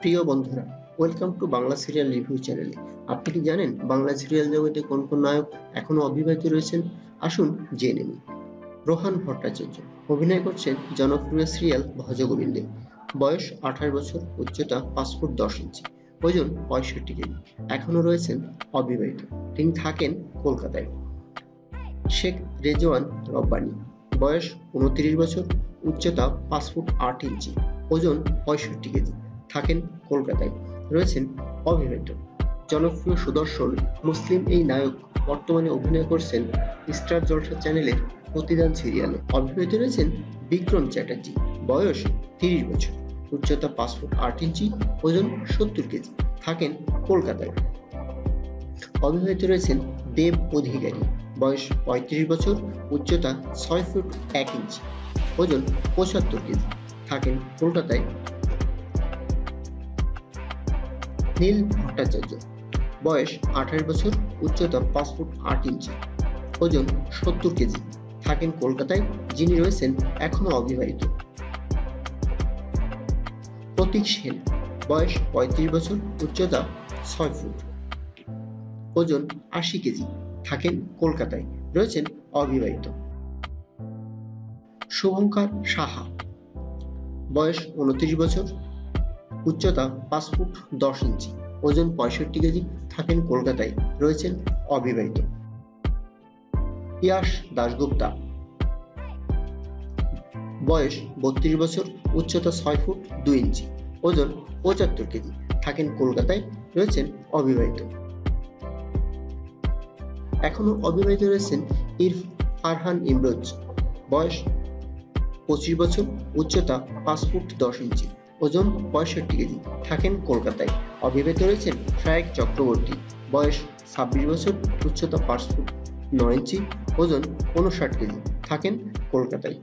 প্রিয় বন্ধুরা welcome to Bangla serial review চ্যানেলে আপনি কি জানেন বাংলা সিরিয়াল জগতে কোন কোন নায়ক এখনও অবিবাহিত রয়েছেন? আসুন জেনে নিই। রোহান ভট্টাচার্য, অভিনয় করছেন জনপ্রিয় সিরিয়াল ভজগোবিন্দে। বয়স আঠাশ বছর, উচ্চতা পাঁচ ফুট দশ ইঞ্চি, ওজন পঁয়ষট্টি কেজি এখনও রয়েছেন অবিবাহিত। তিনি থাকেন কলকাতায়। শেখ রেজওয়ান রব্বানি, বয়স উনত্রিশ বছর, উচ্চতা পাঁচ ফুট আট ইঞ্চি, ওজন পঁয়ষট্টি কেজি থাকেন কলকাতায়। রয়েছেন অবিবাহিত জনপ্রিয় সুদর্শন, মুসলিম এই নায়ক বর্তমানে অভিনয় করছেন স্টার জলসা চ্যানেলের প্রতিদান সিরিয়ালে অবিবাহিত রয়েছেন বিক্রম চ্যাটার্জি, বয়স তিরিশ বছর, উচ্চতা পাঁচ ফুট আট ইঞ্চি, ওজন সত্তর কেজি, থাকেন কলকাতায়। অবিবাহিত রয়েছেন দেব অধিকারী, বয়স পঁয়ত্রিশ বছর, উচ্চতা ছয় ফুট এক ইঞ্চি, ওজন পঁচাত্তর কেজি, থাকেন কলকাতায় নীল ভট্টাচার্য। বয়স আঠাশ বছর, উচ্চতা পাঁচ ফুট আট ইঞ্চি। ওজন সত্তর কেজি। থাকেন কলকাতায়, যিনি রয়েছেন এখনও অবিবাহিত। প্রতীক সেন। বয়স পঁয়ত্রিশ বছর, উচ্চতা ছয় ফুট। ওজন আশি কেজি। থাকেন কলকাতায়, রয়েছেন অবিবাহিত। শুভঙ্কর সাহা। বয়স উনত্রিশ বছর উচ্চতা পাঁচ ফুট দশ ইঞ্চি, ওজন পঁয়ষট্টি কেজি থাকেন কলকাতায়, রয়েছেন অবিবাহিত। ইয়াশ দাশগুপ্তা। বয়স বত্রিশ বছর, উচ্চতা ছয় ফুট দুই ইঞ্চি, ওজন পঁচাত্তর কেজি থাকেন কলকাতায়, রয়েছেন অবিবাহিত। এখনও অবিবাহিত রয়েছেন ইরফ ফারহান ইমরোজ। বয়স পঁচিশ বছর, উচ্চতা পাঁচ ফুট দশ ইঞ্চি। ওজন পঁয়ষট্টি কেজি। থাকেন কলকাতায়। অবিবাহিত রয়েছেন শায়েক চক্রবর্তী। বয়স ছাব্বিশ বছর, উচ্চতা পাঁচ ফুট নয় ইঞ্চি, ওজন উনষাট কেজি। থাকেন কলকাতায়।